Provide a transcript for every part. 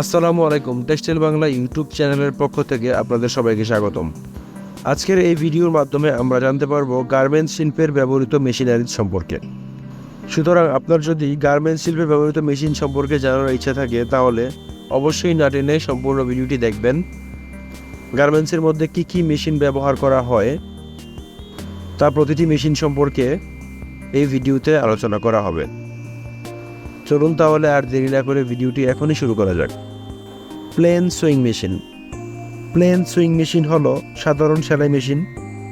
আসসালামু আলাইকুম, textile Bangla YouTube চ্যানেলের পক্ষ থেকে আপনাদের সবাইকে স্বাগতম। আজকের এই ভিডিওর মাধ্যমে আমরা জানতে পারব গার্মেন্টস শিল্পের ব্যবহৃত মেশিনারি সম্পর্কে। সুতরাং আপনার যদি গার্মেন্টস শিল্পে ব্যবহৃত মেশিন সম্পর্কে জানার ইচ্ছা থাকে, তাহলে অবশ্যই না টেনে সম্পূর্ণ ভিডিওটি দেখবেন। গার্মেন্টসের মধ্যে কি কি মেশিন ব্যবহার করা হয়, তা প্রতিটি মেশিন সম্পর্কে এই ভিডিওতে আলোচনা করা হবে। চলুন তাহলে আর দেরি না করে ভিডিওটি এখনই শুরু করা যাক। Plain sewing machine. Plain sewing machine হলো সাধারণ সেলাই মেশিন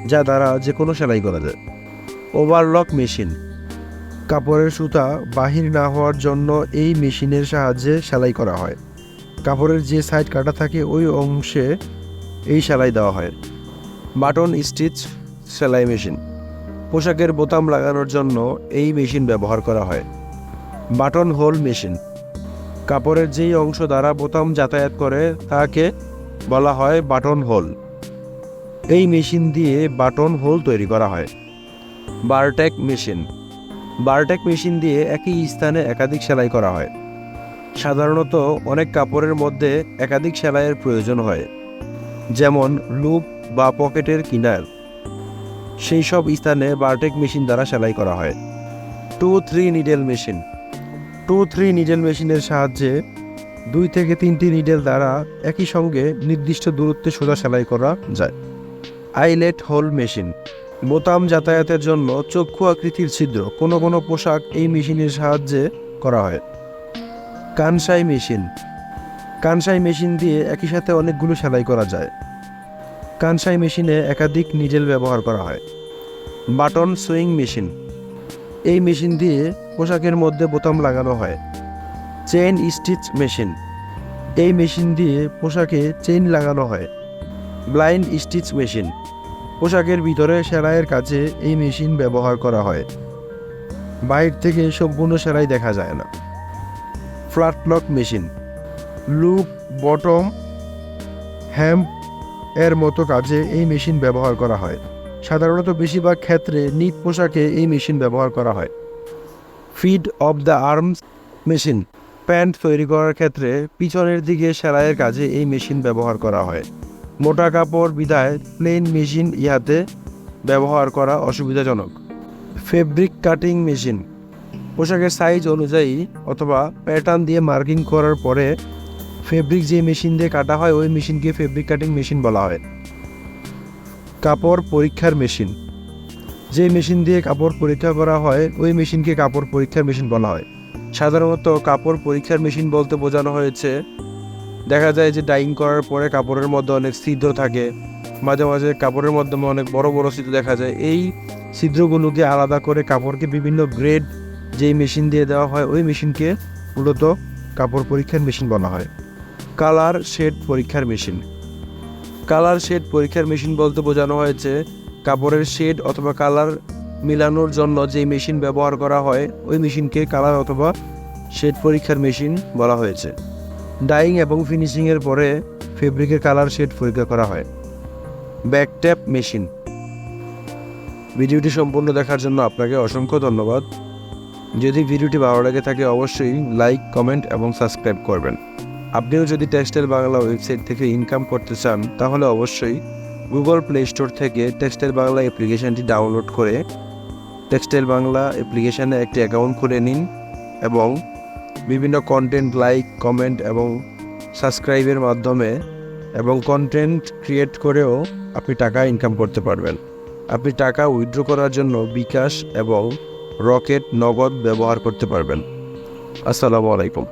যা দ্বারা যে কোনো সেলাই করা যায়। Overlock machine. কাপড়ের সুতা বাহির না হওয়ার জন্য এই মেশিনের সাহায্যে সেলাই করা হয়। কাপড়ের যে সাইড কাটা থাকে ওই অংশে এই সেলাই দেওয়া হয়। বাটন স্টিচ সেলাই মেশিন। পোশাকের বোতাম লাগানোর জন্য এই মেশিন ব্যবহার করা হয়। Button hole machine. কাপড়ের যেই অংশ দ্বারা বোতাম যাতায়াত করে, তাকে বলা হয় বাটন হোল। এই মেশিন দিয়ে বাটন হোল তৈরি করা হয়। বারটেক মেশিন। বারটেক মেশিন দিয়ে একই স্থানে একাধিক সেলাই করা হয়। সাধারণত অনেক কাপড়ের মধ্যে একাধিক সেলাইয়ের প্রয়োজন হয়। যেমন লুপ বা পকেটের কিনার। সেই সব স্থানে বারটেক মেশিন দ্বারা সেলাই করা হয়। Two three needle machine. Two three needle মেশিনের সাহায্যে দুই থেকে তিনটি নিডেল দ্বারা একই সঙ্গে নির্দিষ্ট দূরত্বে সোজা সেলাই করা যায়। আইলেট হোল মেশিন বোতাম যাতায়াতের জন্য চক্ষু আকৃতির ছিদ্র, কোনো কোনো পোশাক এই মেশিনের সাহায্যে করা হয়। কানসাই মেশিন কানসাই মেশিন দিয়ে একই সাথে অনেকগুলো সেলাই করা যায়। কানসাই মেশিনে একাধিক নিডেল ব্যবহার করা হয়। বাটন সুইং মেশিন এই মেশিন দিয়ে পোশাকের মধ্যে বোতাম লাগানো হয়। Chain stitch machine. এই মেশিন দিয়ে পোশাকে চেইন লাগানো হয়। Blind stitch machine. পোশাকের ভিতরে সেলাইয়ের কাছে এই মেশিন ব্যবহার করা হয়। বাইর থেকে সম্পূর্ণ সেলাই দেখা যায় না। Flat lock machine. Loop, bottom, হ্যাম্প এর মতো কাজে এই মেশিন ব্যবহার করা হয়। সাধারণত বেশিরভাগ ক্ষেত্রে নিট পোশাকে এই মেশিন ব্যবহার করা হয়। Feed off the arms machine. Pant তৈরি করার ক্ষেত্রে পিছনের দিকে সেলাইয়ের কাজে এই মেশিন ব্যবহার করা হয়। মোটা কাপড় বিদায় প্লেন মেশিন ইহাতে ব্যবহার করা অসুবিধাজনক। Fabric cutting machine. পোশাকের সাইজ অনুযায়ী অথবা প্যাটার্ন দিয়ে মার্কিং করার পরে ফেব্রিক যে মেশিন দিয়ে কাটা হয়, ওই মেশিনকে ফেব্রিক কাটিং মেশিন বলা হয়। কাপড় পরীক্ষার মেশিন। যে মেশিন দিয়ে কাপড় পরীক্ষা করা হয়, ওই মেশিনকে কাপড় পরীক্ষার মেশিন বলা হয়। সাধারণত কাপড় পরীক্ষার মেশিন বলতে বোঝানো হয়েছে, দেখা যায় যে ডাইং করার পরে কাপড়ের মধ্যে অনেক ছিদ্র থাকে। মাঝে মাঝে কাপড়ের মাধ্যমে অনেক বড় বড় ছিদ্র দেখা যায়। এই ছিদ্রগুলোকে আলাদা করে কাপড়কে বিভিন্ন গ্রেড যেই মেশিন দিয়ে দেওয়া হয়, ওই মেশিনকে মূলত কাপড় পরীক্ষার মেশিন বলা হয়। কালার শেড পরীক্ষার মেশিন। কালার শেড পরীক্ষার মেশিন বলতে বোঝানো হয়েছে কাপড়ের শেড অথবা কালার মিলানোর জন্য যে মেশিন ব্যবহার করা হয়, ওই মেশিনকে কালার অথবা শেড পরীক্ষার মেশিন বলা হয়েছে। ডাইং এবং ফিনিশিংয়ের পরে ফেব্রিকের কালার শেড পরীক্ষা করা হয়। ব্যাকট্যাপ মেশিন। ভিডিওটি সম্পূর্ণ দেখার জন্য আপনাকে অসংখ্য ধন্যবাদ। যদি ভিডিওটি ভালো লেগে থাকে, অবশ্যই লাইক, কমেন্ট এবং সাবস্ক্রাইব করবেন। আপনিও যদি টেক্সটাইল বাংলা ওয়েবসাইট থেকে ইনকাম করতে চান, তাহলে অবশ্যই গুগল প্লে স্টোর থেকে টেক্সটাইল বাংলা অ্যাপ্লিকেশনটি ডাউনলোড করে টেক্সটাইল বাংলা অ্যাপ্লিকেশানে একটি অ্যাকাউন্ট খুলে নিন এবং বিভিন্ন কন্টেন্ট লাইক কমেন্ট এবং সাবস্ক্রাইবের মাধ্যমে এবং কন্টেন্ট ক্রিয়েট করেও আপনি টাকা ইনকাম করতে পারবেন। আপনি টাকা উইথড্র করার জন্য বিকাশ এবং রকেট নগদ ব্যবহার করতে পারবেন। আসসালামু আলাইকুম।